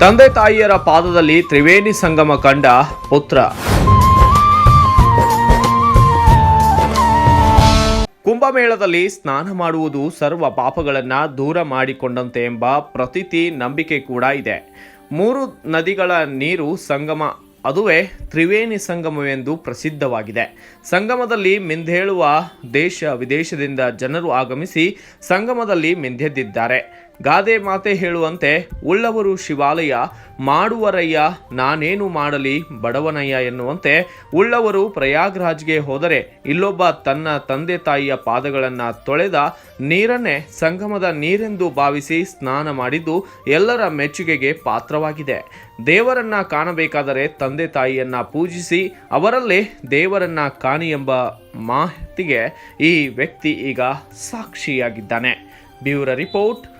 ತಂದೆ ತಾಯಿಯರ ಪಾದದಲ್ಲಿ ತ್ರಿವೇಣಿ ಸಂಗಮ ಕಂಡ ಪುತ್ರ. ಕುಂಭಮೇಳದಲ್ಲಿ ಸ್ನಾನ ಮಾಡುವುದು ಸರ್ವ ಪಾಪಗಳನ್ನು ದೂರ ಮಾಡಿಕೊಂಡಂತೆ ಎಂಬ ಪ್ರತೀತಿ ನಂಬಿಕೆ ಕೂಡ ಇದೆ. ಮೂರು ನದಿಗಳ ನೀರು ಸಂಗಮ, ಅದುವೇ ತ್ರಿವೇಣಿ ಸಂಗಮವೆಂದು ಪ್ರಸಿದ್ಧವಾಗಿದೆ. ಸಂಗಮದಲ್ಲಿ ಮಿಂದೇಳುವ ದೇಶ ವಿದೇಶದಿಂದ ಜನರು ಆಗಮಿಸಿ ಸಂಗಮದಲ್ಲಿ ಮಿಂದೆದ್ದಿದ್ದಾರೆ. ಗಾದೆ ಮಾತೆ ಹೇಳುವಂತೆ, ಉಳ್ಳವರು ಶಿವಾಲಯ, ಮಾಡುವರಯ್ಯ ನಾನೇನು ಮಾಡಲಿ ಬಡವನಯ್ಯ ಎನ್ನುವಂತೆ, ಉಳ್ಳವರು ಪ್ರಯಾಗ್ರಾಜ್ಗೆ ಹೋದರೆ ಇಲ್ಲೊಬ್ಬ ತನ್ನ ತಂದೆ ತಾಯಿಯ ಪಾದಗಳನ್ನು ತೊಳೆದ ನೀರನ್ನೇ ಸಂಗಮದ ನೀರೆಂದು ಭಾವಿಸಿ ಸ್ನಾನ ಮಾಡಿದ್ದು ಎಲ್ಲರ ಮೆಚ್ಚುಗೆಗೆ ಪಾತ್ರವಾಗಿದೆ. ದೇವರನ್ನ ಕಾಣಬೇಕಾದರೆ ತಂದೆ ತಾಯಿಯನ್ನ ಪೂಜಿಸಿ ಅವರಲ್ಲೇ ದೇವರನ್ನ ಕಾಣಿ ಎಂಬ ಮಾಹಿತಿಗೆ ಈ ವ್ಯಕ್ತಿ ಈಗ ಸಾಕ್ಷಿಯಾಗಿದ್ದಾನೆ. Bureau report